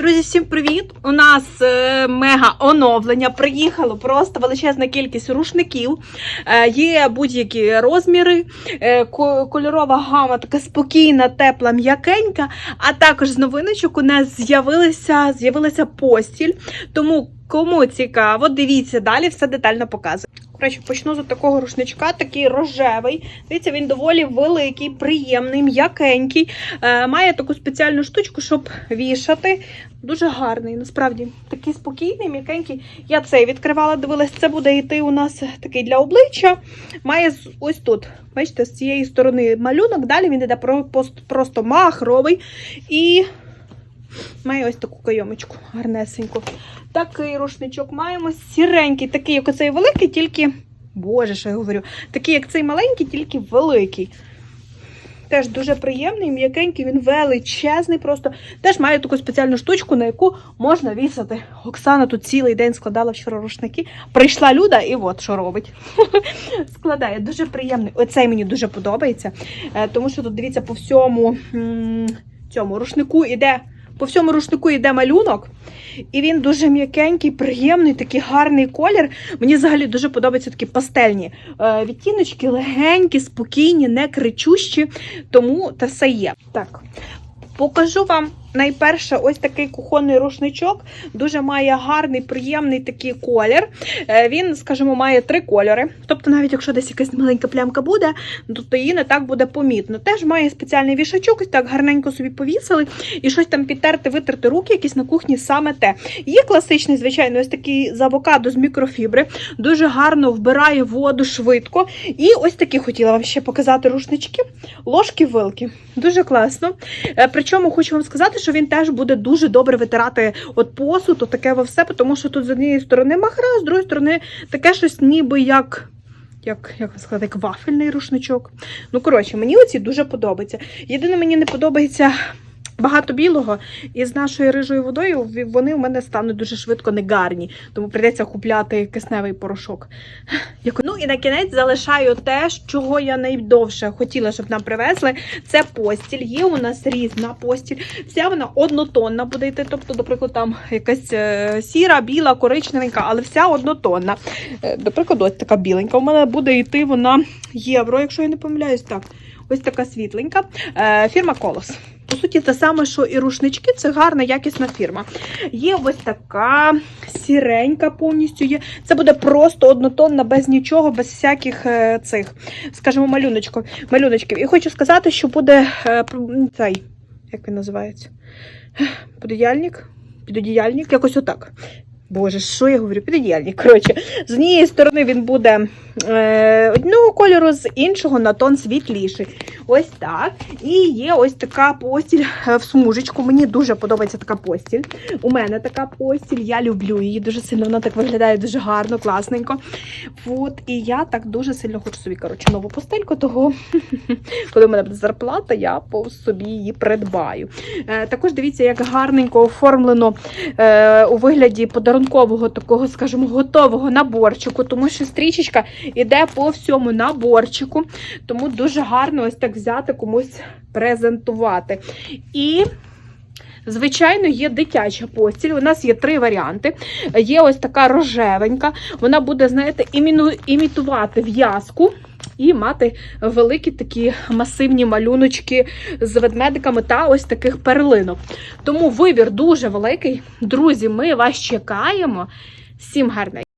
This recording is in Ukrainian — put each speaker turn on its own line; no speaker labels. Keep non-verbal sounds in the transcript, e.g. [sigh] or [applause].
Друзі, всім привіт! У нас е, мега оновлення. Приїхало просто величезна кількість рушників. Е, є будь-які розміри. Е, кольорова гама така спокійна, тепла, м'якенька. А також з новиночок у нас з'явилася, постіль. Тому кому цікаво, дивіться далі, все детально показую. Коротше, почну з такого рушничка, такий рожевий. Дивіться, він доволі великий, приємний, м'якенький. Е, має таку спеціальну штучку, щоб вішати. Дуже гарний, насправді такий спокійний, м'якенький. Я цей відкривала, дивилась, це буде йти у нас такий для обличчя. Має ось тут. Бачите, з цієї сторони малюнок, далі він йде просто махровий. І має ось таку кайомочку гарнесеньку. Такий рушничок маємо сіренький, такий, як оцей великий, тільки. Боже, що я говорю, такий, як цей маленький, тільки великий. Теж дуже приємний, м'якенький, він величезний, просто теж має таку спеціальну штучку, на яку можна вісати. Оксана тут цілий день складала вчора рушники. Прийшла Люда, і от що робить. [laughs] Складає. Дуже приємний. Оцей мені дуже подобається, е, тому що тут дивіться по всьому цьому рушнику іде. По всьому рушнику йде малюнок, і він дуже м'якенький, приємний, такий гарний колір. Мені взагалі дуже подобаються такі пастельні е, відтіночки, легенькі, спокійні, не кричущі, тому те все є. Так, покажу вам найперше ось такий кухонний рушничок. Дуже має гарний, приємний такий колір. Е, Він, скажімо, має три кольори. Тобто, навіть якщо десь якась маленька плямка буде, то- її не так буде помітно. Теж має спеціальний вішачок, ось так гарненько собі повісили, і щось там підтерти, витерти руки, якісь на кухні саме те. Є класичний, звичайно, ось такий з авокадо з мікрофібри. Дуже гарно вбирає воду швидко. І ось такі хотіла вам ще показати рушнички. Ложки вилки. Дуже класно. Причому хочу вам сказати, що він теж буде дуже добре витирати от посуд, от таке все, тому що тут з однієї сторони махра, з другої сторони таке щось ніби як. Як, як сказати, як вафельний рушничок. Ну, коротше, мені оці дуже подобається. Єдине, мені не подобається багато білого, і з нашою рижою водою вони у мене стануть дуже швидко негарні, тому прийдеться купляти кисневий порошок. [sighs] Ну і на кінець залишаю те, чого я найдовше хотіла, щоб нам привезли. Це постіль. Є у нас різна постіль. Вся вона однотонна буде йти. Тобто, наприклад, там якась е, сіра, біла, коричневенька, але вся однотонна. Е, До прикладу, ось така біленька. У мене буде йти вона євро, якщо я не помиляюсь. Так, ось така світленька. Е, Фірма Колос. По суті, те саме, що і рушнички, це гарна, якісна фірма. Є ось така сіренька повністю є. Це буде просто однотонна, без нічого, без всяких е, цих, скажімо, малюночків. малюночків. І хочу сказати, що буде е, цей, як він називається? Подіяльник? Підодіяльник, якось отак. Боже, що я говорю? Підодіяльник. Коротше, з однієї сторони він буде одного кольору, з іншого на тон світліший. Ось так. І є ось така постіль е, в смужечку. Мені дуже подобається така постіль. У мене така постіль, я люблю її дуже сильно. Вона так виглядає дуже гарно, класненько. От, і я так дуже сильно хочу собі коротше, нову постельку, того [laughs] коли в мене буде зарплата, я по собі її придбаю. Е, також дивіться, як гарненько оформлено е, у вигляді подарункового такого, скажімо, готового наборчику, тому що стрічечка іде по всьому наборчику, тому дуже гарно ось так взяти комусь презентувати. І Звичайно, є дитяча постіль. У нас є три варіанти. Є ось така рожевенька. Вона буде, знаєте, імітувати в'язку і мати великі такі масивні малюночки з ведмедиками та ось таких перлинок. Тому вибір дуже великий. Друзі, ми вас чекаємо. Всім гарне.